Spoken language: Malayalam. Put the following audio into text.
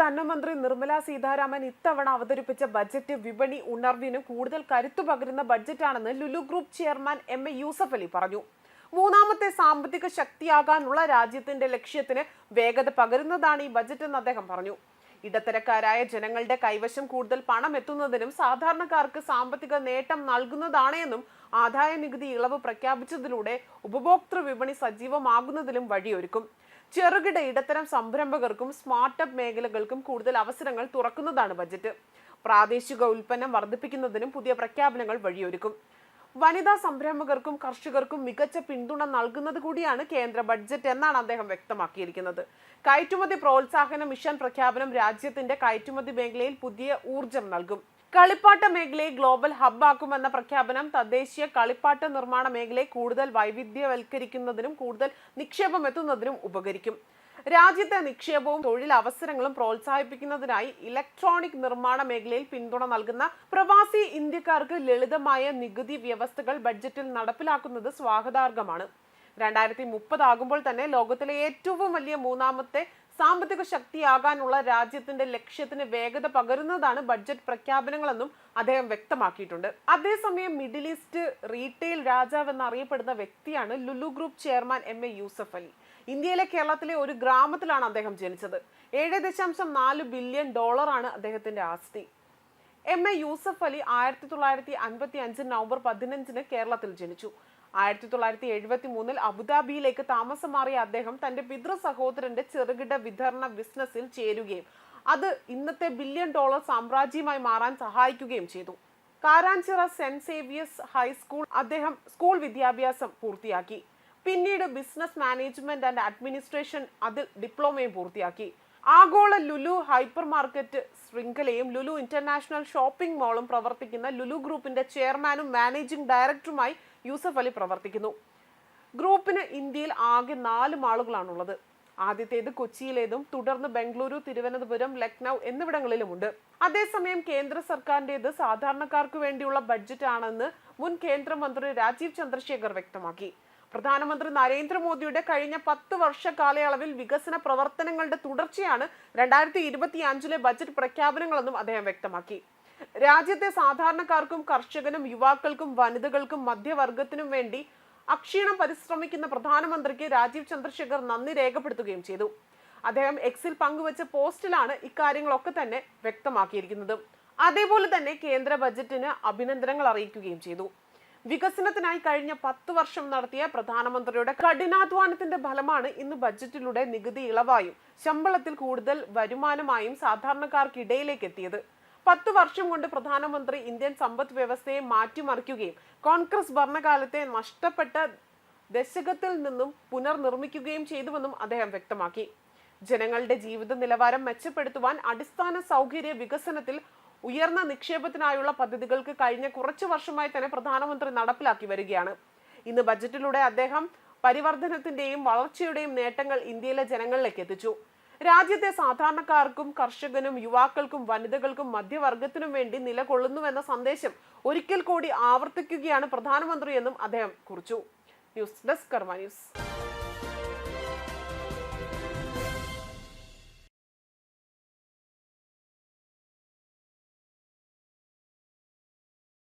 ധനമന്ത്രി നിർമ്മല സീതാരാമൻ ഇത്തവണ അവതരിപ്പിച്ച ബജറ്റ് വിപണി ഉണർവിന് കൂടുതൽ കരുത്തു പകരുന്ന ബജറ്റാണെന്ന് Lulu group chairman M A Yusuf Ali പറഞ്ഞു. മൂന്നാമത്തെ സാമ്പത്തിക ശക്തിയാകാനുള്ള രാജ്യത്തിന്റെ ലക്ഷ്യത്തിന് വേഗത പകരുന്നതാണ് ഈ ബജറ്റ് എന്ന് അദ്ദേഹം പറഞ്ഞു. ഇടത്തരക്കാരായ ജനങ്ങളുടെ കൈവശം കൂടുതൽ പണം എത്തുന്നതിനും സാധാരണക്കാർക്ക് സാമ്പത്തിക നേട്ടം നൽകുന്നതാണെന്നും ആദായ നികുതി ഇളവ് പ്രഖ്യാപിച്ചതിലൂടെ ഉപഭോക്തൃ വിപണി സജീവമാകുന്നതിലും വഴിയൊരുക്കും. ചെറുകിട ഇടത്തരം സംരംഭകർക്കും സ്മാർട്ടപ്പ് മേഖലകൾക്കും കൂടുതൽ അവസരങ്ങൾ തുറക്കുന്നതാണ് ബജറ്റ്. പ്രാദേശിക ഉൽപ്പന്നം വർദ്ധിപ്പിക്കുന്നതിനും പുതിയ പ്രഖ്യാപനങ്ങൾ വഴിയൊരുക്കും. വനിതാ സംരംഭകർക്കും കർഷകർക്കും മികച്ച പിന്തുണ നൽകുന്നത് കൂടിയാണ് കേന്ദ്ര ബഡ്ജറ്റ് എന്നാണ് അദ്ദേഹം വ്യക്തമാക്കിയിരിക്കുന്നത്. കയറ്റുമതി പ്രോത്സാഹന മിഷൻ പ്രഖ്യാപനം രാജ്യത്തിന്റെ കയറ്റുമതി മേഖലയിൽ പുതിയ ഊർജം നൽകും. കളിപ്പാട്ട മേഖലയെ ഗ്ലോബൽ ഹബ്ബാക്കുമെന്ന പ്രഖ്യാപനം തദ്ദേശീയ കളിപ്പാട്ട നിർമ്മാണ മേഖലയെ കൂടുതൽ വൈവിധ്യവൽക്കരിക്കുന്നതിനും കൂടുതൽ നിക്ഷേപം എത്തുന്നതിനും ഉപകരിക്കും. രാജ്യത്തെ നിക്ഷേപവും തൊഴിലവസരങ്ങളും പ്രോത്സാഹിപ്പിക്കുന്നതിനായി ഇലക്ട്രോണിക് നിർമ്മാണ മേഖലയിൽ പിന്തുണ നൽകുന്ന പ്രവാസി ഇന്ത്യക്കാർക്ക് ലളിതമായ നികുതി വ്യവസ്ഥകൾ ബഡ്ജറ്റിൽ നടപ്പിലാക്കുന്നത് സ്വാഗതാർഹമാണ്. രണ്ടായിരത്തി മുപ്പതാകുമ്പോൾ തന്നെ ലോകത്തിലെ ഏറ്റവും വലിയ മൂന്നാമത്തെ സാമ്പത്തിക ശക്തിയാകാനുള്ള രാജ്യത്തിന്റെ ലക്ഷ്യത്തിന് വേഗത പകരുന്നതാണ് ബഡ്ജറ്റ് പ്രഖ്യാപനങ്ങളെന്നും അദ്ദേഹം വ്യക്തമാക്കിയിട്ടുണ്ട്. അതേസമയം മിഡിൽ ഈസ്റ്റ് റീറ്റെയിൽ രാജാവ് എന്നറിയപ്പെടുന്ന വ്യക്തിയാണ് Lulu group chairman M A Yusuf Ali. ഇന്ത്യയിലെ കേരളത്തിലെ ഒരു ഗ്രാമത്തിലാണ് അദ്ദേഹം ജനിച്ചത്. ഏഴ് ദശാംശം നാല് ബില്യൺ ഡോളറാണ് അദ്ദേഹത്തിന്റെ ആസ്തി. എം എ യൂസഫ് അലി ആയിരത്തി തൊള്ളായിരത്തി അൻപത്തി അഞ്ച് നവംബർ പതിനഞ്ചിന് കേരളത്തിൽ ജനിച്ചു. ആയിരത്തി തൊള്ളായിരത്തി എഴുപത്തി മൂന്നിൽ അബുദാബിയിലേക്ക് താമസം മാറിയ അദ്ദേഹം തന്റെ പിതൃ സഹോദരന്റെ ചെറുകിട വിതരണ ബിസിനസ്സിൽ ചേരുകയും അത് ഇന്നത്തെ ബില്യൺ ഡോളർ സാമ്രാജ്യമായി മാറാൻ സഹായിക്കുകയും ചെയ്തു. കാരാഞ്ചിറ സെന്റ് സേവിയസ് ഹൈസ്കൂൾ അദ്ദേഹം സ്കൂൾ വിദ്യാഭ്യാസം പൂർത്തിയാക്കി. പിന്നീട് ബിസിനസ് മാനേജ്മെന്റ് ആൻഡ് അഡ്മിനിസ്ട്രേഷൻ അതിൽ ഡിപ്ലോമയും പൂർത്തിയാക്കി. ആഗോള ലുലു ഹൈപ്പർ മാർക്കറ്റ് ശൃംഖലയും ലുലു ഇന്റർനാഷണൽ ഷോപ്പിംഗ് മാളും പ്രവർത്തിക്കുന്ന ലുലു ഗ്രൂപ്പിന്റെ ചെയർമാനും മാനേജിംഗ് ഡയറക്ടറുമായി യൂസഫ് അലി പ്രവർത്തിക്കുന്നു. ഗ്രൂപ്പിന് ഇന്ത്യയിൽ ആകെ നാല് മാളുകളാണുള്ളത്. ആദ്യത്തേത് കൊച്ചിയിലേതും തുടർന്ന് ബംഗളൂരു തിരുവനന്തപുരം ലക്നൗ എന്നിവിടങ്ങളിലുമുണ്ട്. അതേസമയം കേന്ദ്ര സർക്കാരിന്റേത് സാധാരണക്കാർക്ക് വേണ്ടിയുള്ള ബഡ്ജറ്റ് ആണെന്ന് മുൻ കേന്ദ്രമന്ത്രി രാജീവ് ചന്ദ്രശേഖർ വ്യക്തമാക്കി. പ്രധാനമന്ത്രി നരേന്ദ്രമോദിയുടെ കഴിഞ്ഞ പത്ത് വർഷ കാലയളവിൽ വികസന പ്രവർത്തനങ്ങളുടെ തുടർച്ചയാണ് രണ്ടായിരത്തി ഇരുപത്തി അഞ്ചിലെ ബജറ്റ് പ്രഖ്യാപനങ്ങളെന്നും അദ്ദേഹം വ്യക്തമാക്കി. രാജ്യത്തെ സാധാരണക്കാർക്കും കർഷകനും യുവാക്കൾക്കും വനിതകൾക്കും മധ്യവർഗത്തിനും വേണ്ടി അക്ഷീണം പരിശ്രമിക്കുന്ന പ്രധാനമന്ത്രിക്ക് രാജീവ് ചന്ദ്രശേഖർ നന്ദി രേഖപ്പെടുത്തുകയും ചെയ്തു. അദ്ദേഹം എക്സിൽ പങ്കുവച്ച പോസ്റ്റിലാണ് ഇക്കാര്യങ്ങളൊക്കെ തന്നെ വ്യക്തമാക്കിയിരിക്കുന്നത്. അതേപോലെ തന്നെ കേന്ദ്ര ബജറ്റിന് അഭിനന്ദനങ്ങൾ അറിയിക്കുകയും ചെയ്തു. വികസനത്തിനായി കഴിഞ്ഞ പത്ത് വർഷം നടത്തിയ പ്രധാനമന്ത്രിയുടെ കഠിനാധ്വാനത്തിന്റെ ഫലമാണ് ഇന്ന് ബജറ്റിലൂടെ നികുതി ഇളവായും ശമ്പളത്തിൽ കൂടുതൽ വരുമാനമായും സാധാരണക്കാർക്കിടയിലേക്ക് എത്തിയത്. പത്ത് വർഷം കൊണ്ട് പ്രധാനമന്ത്രി ഇന്ത്യൻ സമ്പദ് വ്യവസ്ഥയെ മാറ്റിമറിക്കുകയും കോൺഗ്രസ് ഭരണകാലത്തെ നഷ്ടപ്പെട്ട ദശകത്തിൽ നിന്നും പുനർനിർമ്മിക്കുകയും ചെയ്തുവെന്നും അദ്ദേഹം വ്യക്തമാക്കി. ജനങ്ങളുടെ ജീവിത നിലവാരം മെച്ചപ്പെടുത്തുവാൻ അടിസ്ഥാന സൗകര്യ വികസനത്തിൽ ഉയർന്ന നിക്ഷേപത്തിനായുള്ള പദ്ധതികൾക്ക് കഴിഞ്ഞ കുറച്ചു വർഷമായി തന്നെ പ്രധാനമന്ത്രി നടപ്പിലാക്കി വരികയാണ്. ഇന്ന് ബജറ്റിലൂടെ അദ്ദേഹം പരിവർത്തനത്തിന്റെയും വളർച്ചയുടെയും നേട്ടങ്ങൾ ഇന്ത്യയിലെ ജനങ്ങളിലേക്ക് എത്തിച്ചു. രാജ്യത്തെ സാധാരണക്കാർക്കും കർഷകനും യുവാക്കൾക്കും വനിതകൾക്കും മധ്യവർഗത്തിനും വേണ്ടി നിലകൊള്ളുന്നുവെന്ന സന്ദേശം ഒരിക്കൽ കൂടി ആവർത്തിക്കുകയാണ് പ്രധാനമന്ത്രി എന്നും അദ്ദേഹം കുറിച്ചു. News desk Karma news.